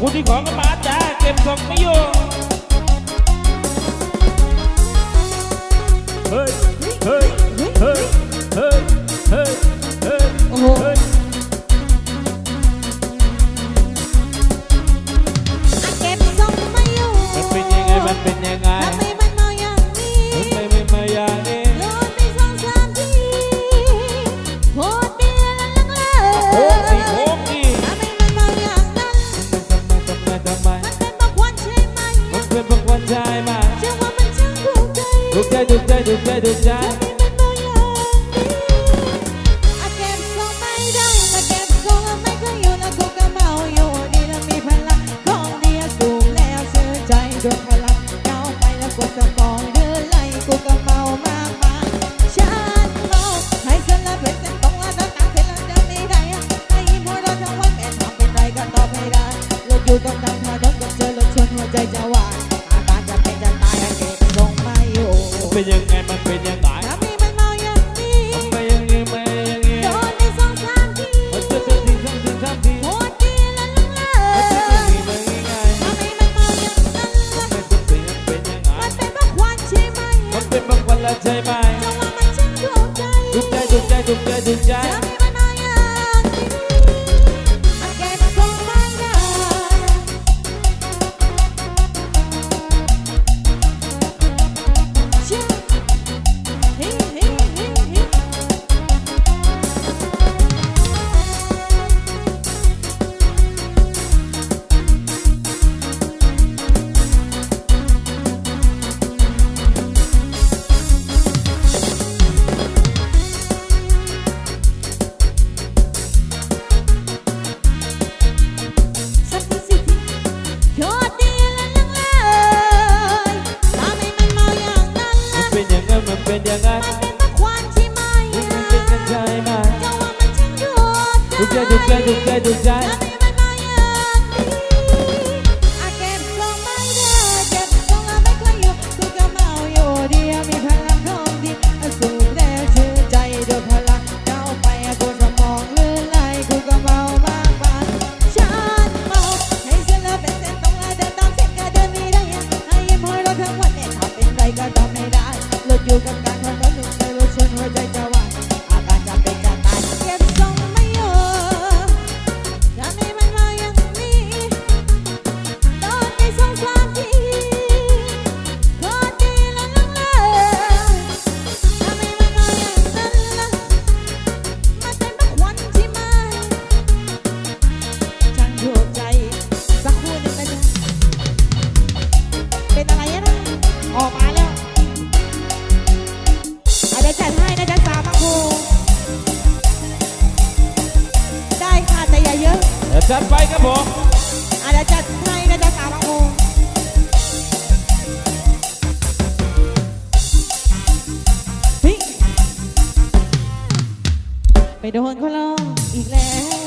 คุณที่ของก็มาจ้าเก็บของไม่อยู่เฮ้ยเฮ้ยเฮ้ยเฮ้ยเฮ้ยเฮ้ยโอ้ ป็นยังไง มันเป็นยังไงมันเป็นความที่ไหมล่ะก็ว่ามันช่างโหดร้ายถูกใจถูกใจถูกใจถูกใจ จัดไปครับผมอาจจะจัดให้นะจะสาวโอไปโดนเขาลองอีกแล้ว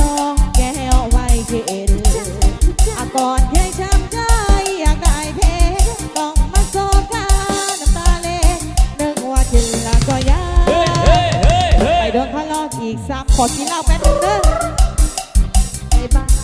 น้องแก้วไว้เย็นอาก่อนเคยช้ำใจอยากได้เพลงต้องมาโซกาน้ำตาเล็กนึกว่าจินละก็ยาไปโดนเขาลองอีกซ้ำขอกินเหล้าแป๊บนึง bye.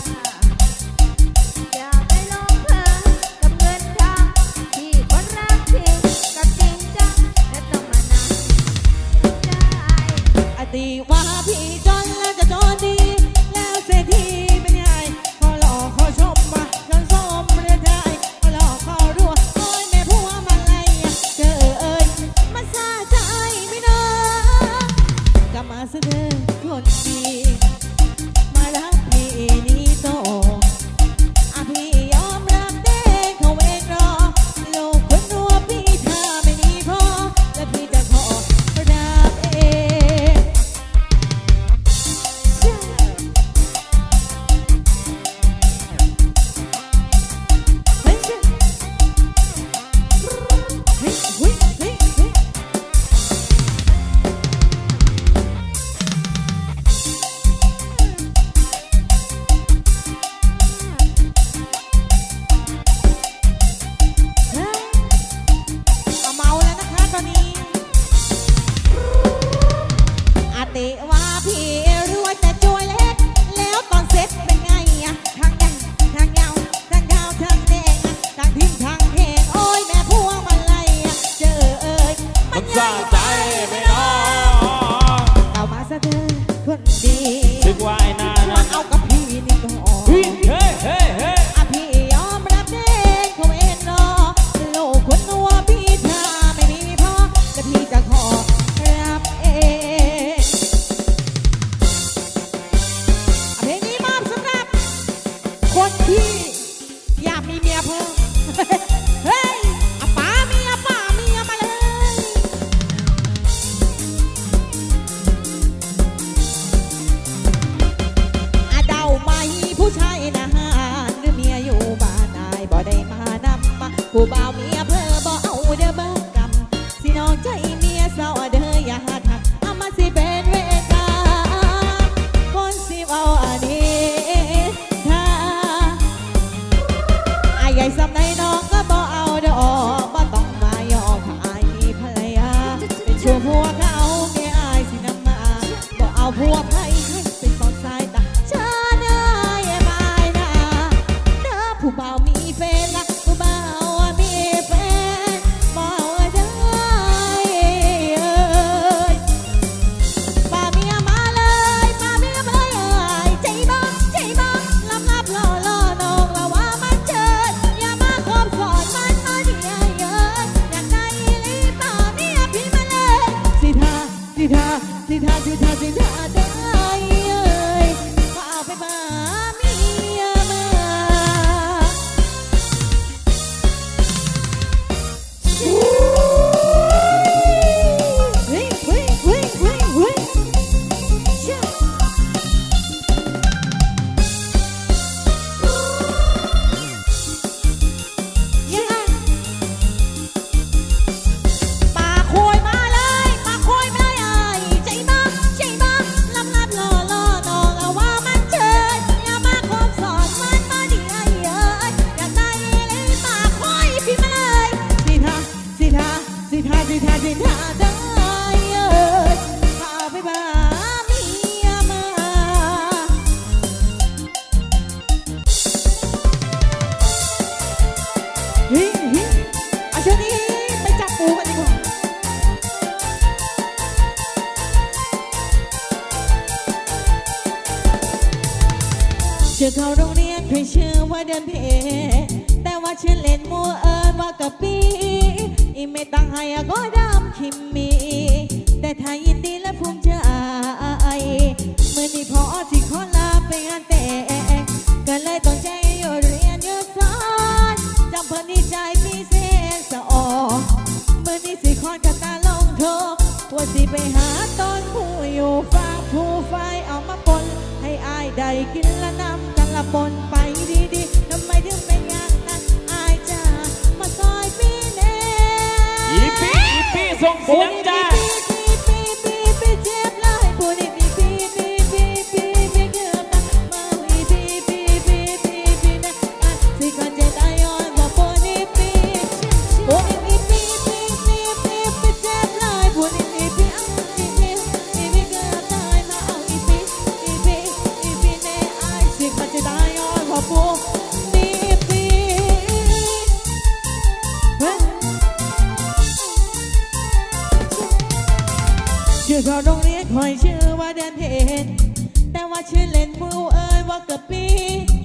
about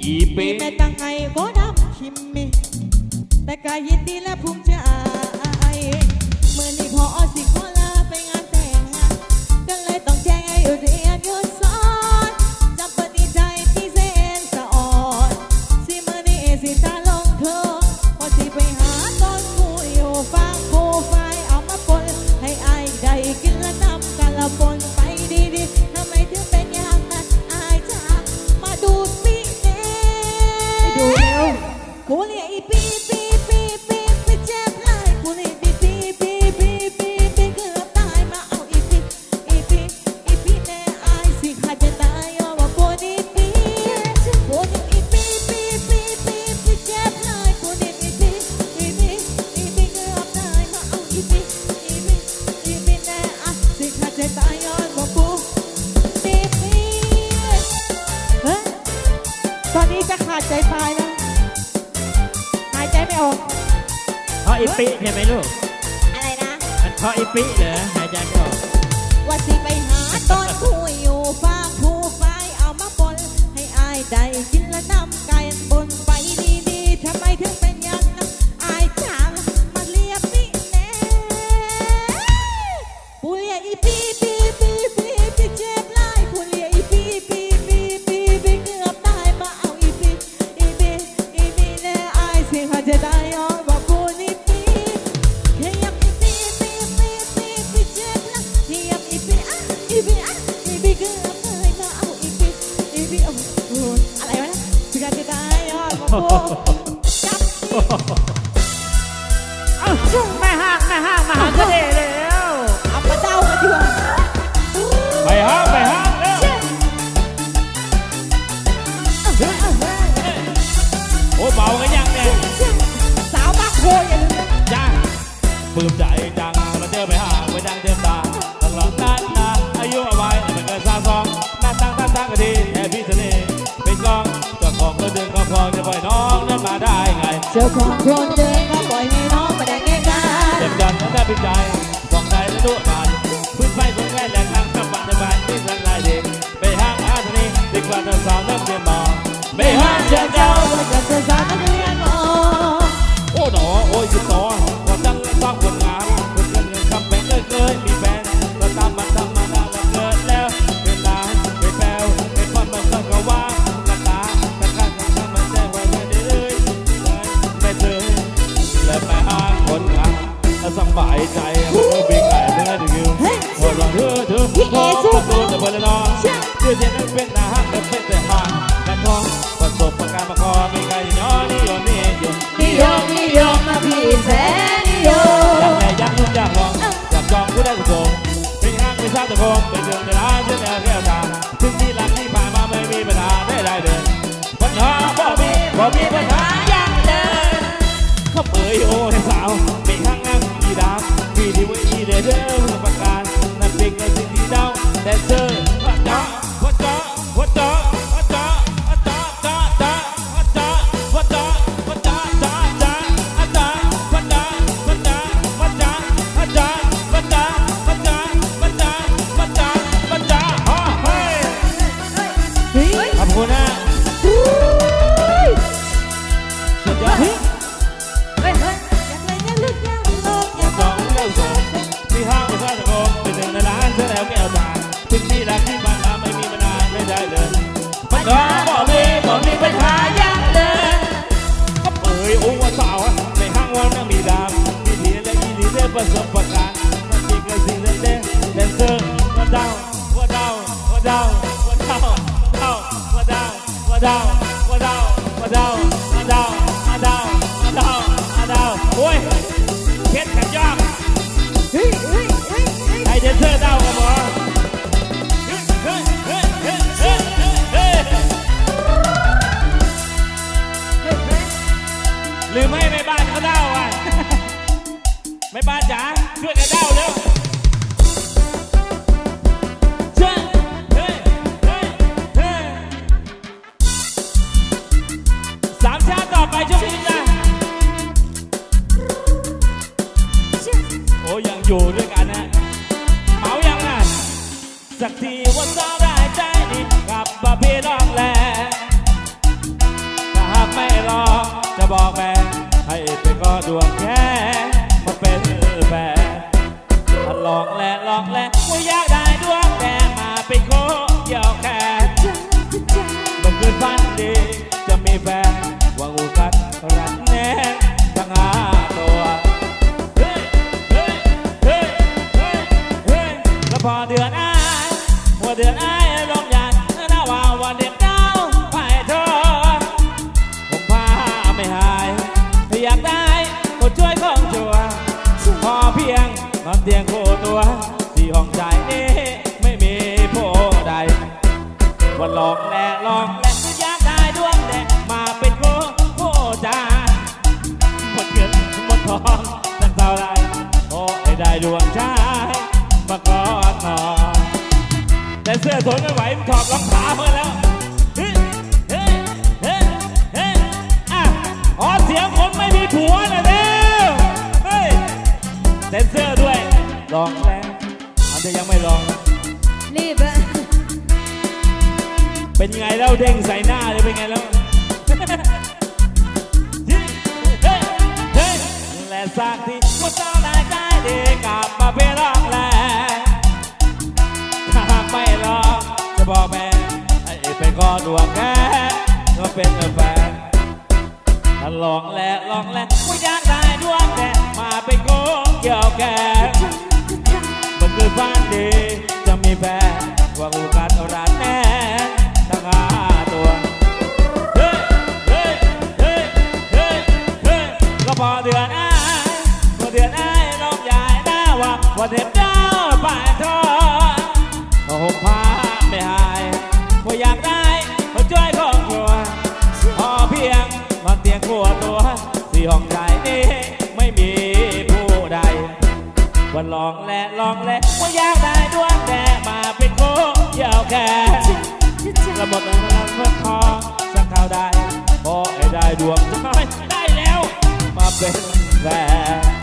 กี่ปีแม่ตั้งไงก็ดำคิมมีแต่กายินดีและภูมิใจเมื่อนี้พอสิขอลาไปงานแต่งงานก็เลยต้องแจ้งให้อุเรียนยศ 我俩一边 อีปิใช่ไหมลูก อะไรนะ มันพรอีปิเหรอหายใจไม่อก ว่าสิไปหาต้นผู้อยู่ฟ้ากผู้ไฟเอามาปนให้อายได้กินและน้ำไก่บนไปดีๆทำไมถึงเป็นอย่าง ขอบคุณนะ มาดามาดามาดามาดามาดามาดาโอ้ยเพชรกันยอกไอเดนเซอร์ดาวกับหมอหรือไม่ไม่บ้านเขาเด้าอะไม่บ้านจ๋าช่วยกันเด้าเร็ว่อไปช่วงนี้จ้ะโอ้ยังอยู่ด้วยกันนะเมาอย่างนั้นสักทีว่าสาวได้ใจนี่กับบาพี่น้องแลถ้าหากไม่รองจะบอกแม่ให้ไปก็ดวงแค่มาเป็นแฟนลองแลลองแล้วไม่ยากได้ ไรขอให้ได้ดวงใจมากอดหนอยแต่เสื้อทนไม่ไหวมันถอดรองเท้ามาแล้วเฮ้เฮ้เฮ้เฮ้อ๋อเสียงคนไม่มีผัวเลยเด้อเฮ้ยเต้เสื้อด้วยลองแล้วอาจจะยังไม่ลอง รีบอะเป็นไงแล้วเด้งใส่หน้าเลยเป็นไงแล้ว แต่สักทีว่จะได้ใจดีกลับมาเปร้องแลถ้าไม่ร้องจะบอกแม่ให้ไปขอดวงแก่ก็เป็นแฟนถ้าลองแลลองแลกูอยากได้ดวงแดงมาเป็นโกงเกี่ยวแกมันคือฝันดีจะมีแฟนว่าโอกัดรันแน่ทั้งห้าตัวเฮ้เฮ้เฮ้เฮ้ก็พอเดือน เทพเจ้าป่ายทองก็ห่มผ้าไม่หายก็อยากได้ขาช่วยของครัวพอเพียงนอนเตียงขัวตัวสี่ห้องชายนี้ไม่มีผู้ใดวันลองและลองและว่าอยากได้ดวงแต่มาเป็นโคเยาวแก่ระหมดเงินเพื่อทองสักข่าวได้พอให้ได้ดวงน้อยได้แล้วมาเป็นแฟน